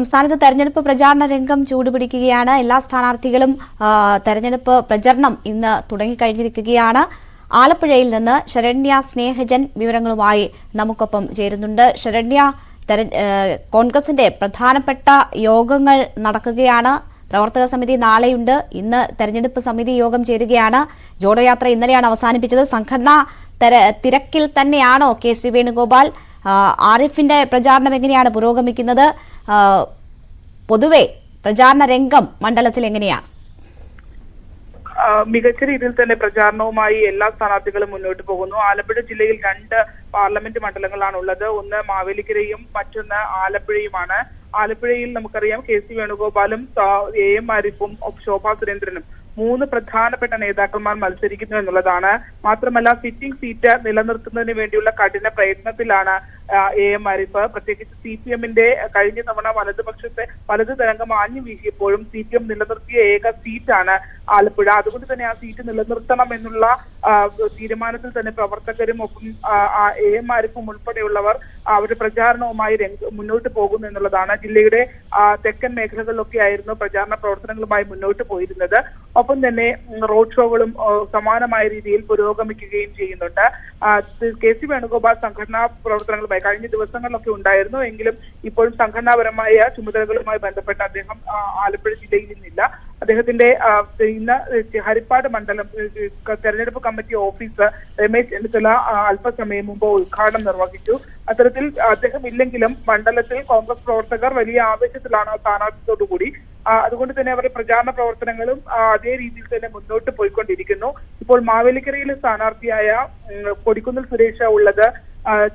സംസ്ഥാനത്ത് തെരഞ്ഞെടുപ്പ് പ്രചാരണ രംഗം ചൂടുപിടിക്കുകയാണ്. എല്ലാ സ്ഥാനാർത്ഥികളും തെരഞ്ഞെടുപ്പ് പ്രചരണം ഇന്ന് തുടങ്ങിക്കഴിഞ്ഞിരിക്കുകയാണ്. ആലപ്പുഴയിൽ നിന്ന് ശരണ്യ സ്നേഹജൻ വിവരങ്ങളുമായി നമുക്കൊപ്പം ചേരുന്നുണ്ട്. ശരണ്യ കോൺഗ്രസിന്റെ പ്രധാനപ്പെട്ട യോഗങ്ങൾ നടക്കുകയാണ്. പ്രവർത്തക സമിതി നാളെയുണ്ട്. ഇന്ന് തെരഞ്ഞെടുപ്പ് സമിതി യോഗം ചേരുകയാണ്. ജോഡയാത്ര ഇന്നലെയാണ് അവസാനിപ്പിച്ചത്. സംഘടനാ തിരക്കിൽ തന്നെയാണോ കെ. സി. വേണുഗോപാൽ? ആരിഫിന്റെ പ്രചാരണം എങ്ങനെയാണ് പുരോഗമിക്കുന്നത്? പൊതുവെ പ്രചാരണ രംഗം മണ്ഡലത്തിൽ എങ്ങനെയാണ് മികച്ച രീതിയിൽ തന്നെ പ്രചാരണവുമായി എല്ലാ സ്ഥാനാർത്ഥികളും മുന്നോട്ട് പോകുന്നു. ആലപ്പുഴ ജില്ലയിൽ രണ്ട് പാർലമെന്റ് മണ്ഡലങ്ങളാണ് ഉള്ളത് ഒന്ന് മാവേലിക്കരയും മറ്റൊന്ന് ആലപ്പുഴയുമാണ്. ആലപ്പുഴയിൽ നമുക്കറിയാം കെ സി വേണുഗോപാലും എ എം ആരിഫും ശോഭാ സുരേന്ദ്രനും മൂന്ന് പ്രധാനപ്പെട്ട നേതാക്കന്മാർ മത്സരിക്കുന്നു എന്നുള്ളതാണ്. മാത്രമല്ല സിറ്റിംഗ് സീറ്റ് നിലനിർത്തുന്നതിന് വേണ്ടിയുള്ള കഠിന പ്രയത്നത്തിലാണ് എ എം ആരിഫ് പ്രത്യേകിച്ച് സി പി എമ്മിന്റെ കഴിഞ്ഞ തവണ വലതുപക്ഷത്തെ വലതു തരംഗം ആഞ്ഞു വീശിയപ്പോഴും സി പി എം നിലനിർത്തിയ ഏക സീറ്റാണ് ആലപ്പുഴ. അതുകൊണ്ട് തന്നെ ആ സീറ്റ് നിലനിർത്തണം എന്നുള്ള തീരുമാനത്തിൽ തന്നെ പ്രവർത്തകരും ഒപ്പം എ എം ആരിഫും ഉൾപ്പെടെയുള്ളവർ അവരുടെ പ്രചാരണവുമായി മുന്നോട്ട് പോകുന്നു എന്നുള്ളതാണ് ജില്ലയുടെ തെക്കൻ മേഖലകളിലൊക്കെ ആയിരുന്നു പ്രചാരണ പ്രവർത്തനങ്ങളുമായി മുന്നോട്ട് പോയിരുന്നത്. ഒപ്പം തന്നെ റോഡ് ഷോകളും സമാനമായ രീതിയിൽ പുരോഗമിക്കുകയും ചെയ്യുന്നുണ്ട്. കെ സി വേണുഗോപാൽ സംഘടനാ പ്രവർത്തനങ്ങളുമായി കഴിഞ്ഞ ദിവസങ്ങളിലൊക്കെ ഉണ്ടായിരുന്നു. എങ്കിലും ഇപ്പോഴും സംഘടനാപരമായ ചുമതലകളുമായി ബന്ധപ്പെട്ട് അദ്ദേഹം ആലപ്പുഴ ജില്ലയിൽ ഇന്നില്ല അദ്ദേഹത്തിന്റെ ഇന്ന് ഹരിപ്പാട് മണ്ഡലം തെരഞ്ഞെടുപ്പ് കമ്മിറ്റി ഓഫീസ് രമേശ് ചെന്നിത്തല അല്പസമയം മുമ്പ് ഉദ്ഘാടനം നിർവഹിച്ചു. അത്തരത്തിൽ അദ്ദേഹം ഇല്ലെങ്കിലും മണ്ഡലത്തിൽ കോൺഗ്രസ് പ്രവർത്തകർ വലിയ ആവേശത്തിലാണ് സ്ഥാനാർത്ഥിത്തോടുകൂടി അതുകൊണ്ട് തന്നെ അവരുടെ പ്രചാരണ പ്രവർത്തനങ്ങളും അതേ രീതിയിൽ തന്നെ മുന്നോട്ട് പോയിക്കൊണ്ടിരിക്കുന്നു. ഇപ്പോൾ മാവേലിക്കരയിലെ സ്ഥാനാർത്ഥിയായ കൊടിക്കുന്നിൽ സുരേഷ് ഉള്ളത്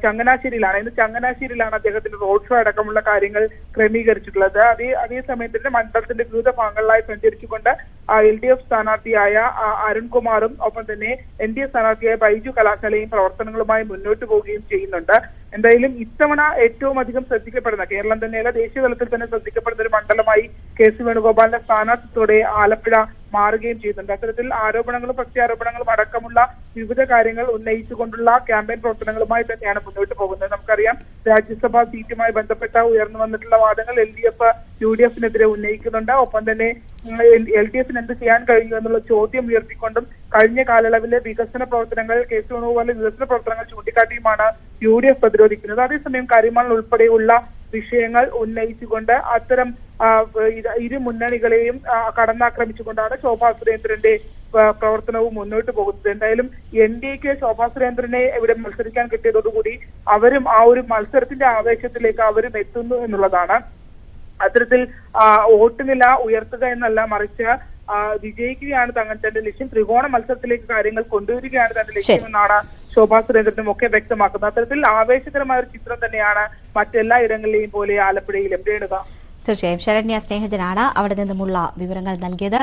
ചങ്ങനാശ്ശേരിയിലാണ്. ഇന്ന് ചങ്ങനാശ്ശേരിയിലാണ് അദ്ദേഹത്തിന്റെ റോഡ് ഷോ അടക്കമുള്ള കാര്യങ്ങൾ ക്രമീകരിച്ചിട്ടുള്ളത്. അതേ അതേ സമയത്ത് തന്നെ മണ്ഡലത്തിന്റെ വിവിധ ഭാഗങ്ങളിലായി സഞ്ചരിച്ചുകൊണ്ട് എൽ ഡി എഫ് സ്ഥാനാർത്ഥിയായ അരുൺകുമാറും ഒപ്പം തന്നെ എൻ ഡി എ സ്ഥാനാർത്ഥിയായ ബൈജു കലാശാലയും പ്രവർത്തനങ്ങളുമായി മുന്നോട്ട് പോവുകയും ചെയ്യുന്നുണ്ട്. എന്തായാലും ഇത്തവണ ഏറ്റവും അധികം ശ്രദ്ധിക്കപ്പെടുന്ന കേരളം തന്നെയല്ല ദേശീയ തലത്തിൽ തന്നെ ശ്രദ്ധിക്കപ്പെടുന്ന ഒരു മണ്ഡലമായി കെ സി വേണുഗോപാലിന്റെ സ്ഥാനാർത്ഥിത്വത്തോടെ ആലപ്പുഴ മാറുകയും ചെയ്യുന്നുണ്ട്. അത്തരത്തിൽ ആരോപണങ്ങളും പ്രത്യാരോപണങ്ങളും അടക്കമുള്ള വിവിധ കാര്യങ്ങൾ ഉന്നയിച്ചുകൊണ്ടുള്ള ക്യാമ്പയിൻ പ്രവർത്തനങ്ങളുമായി തന്നെയാണ് മുന്നോട്ട് പോകുന്നത്. നമുക്കറിയാം രാജ്യസഭാ സീറ്റുമായി ബന്ധപ്പെട്ട ഉയർന്നു വന്നിട്ടുള്ള വാദങ്ങൾ L D F U D എഫിനെതിരെ ഉന്നയിക്കുന്നുണ്ട്. ഒപ്പം തന്നെ എൽ ഡി എഫിന് എന്ത് ചെയ്യാൻ കഴിയും എന്നുള്ള ചോദ്യം ഉയർത്തിക്കൊണ്ടും കഴിഞ്ഞ കാലയളവിലെ വികസന പ്രവർത്തനങ്ങൾ കെ സി വേണുഗോപാലിന്റെ വികസന പ്രവർത്തനങ്ങൾ ചൂണ്ടിക്കാട്ടിയുമാണ് യു ഡി എഫ് പ്രതിരോധിക്കുന്നത്. അതേസമയം കരിമണൽ ഉൾപ്പെടെയുള്ള വിഷയങ്ങൾ ഉന്നയിച്ചുകൊണ്ട് അത്തരം ഇരു മുന്നണികളെയും കടന്നാക്രമിച്ചുകൊണ്ടാണ് ശോഭാ സുരേന്ദ്രന്റെ പ്രവർത്തനവും മുന്നോട്ട് പോകുന്നത്. എന്തായാലും എൻ ഡി എക്ക് ശോഭാ സുരേന്ദ്രനെ ഇവിടെ മത്സരിക്കാൻ കിട്ടിയതോടുകൂടി അവരും ആ ഒരു മത്സരത്തിന്റെ ആവേശത്തിലേക്ക് അവരും എത്തുന്നു എന്നുള്ളതാണ്. അത്തരത്തിൽ വോട്ടുനില വോട്ട് നില ഉയർത്തുക എന്നല്ല മറിച്ച് വിജയിക്കുകയാണ് തങ്ങൾ തന്റെ ലക്ഷ്യം. ത്രികോണ മത്സരത്തിലേക്ക് കാര്യങ്ങൾ കൊണ്ടുവരികയാണ് തന്റെ ലക്ഷ്യമെന്നാണ് ശോഭാ സുരേന്ദ്രനും ഒക്കെ വ്യക്തമാക്കുന്നത്. അത്തരത്തിൽ ആവേശകരമായ ഒരു ചിത്രം തന്നെയാണ് മറ്റെല്ലാ ഇടങ്ങളിലെയും പോലെ ആലപ്പുഴയിലും രേണുക തീർച്ചയായും ശരണ്യ സ്നേഹജനാണ് അവിടെ നിന്നുമുള്ള വിവരങ്ങൾ നൽകിയത്.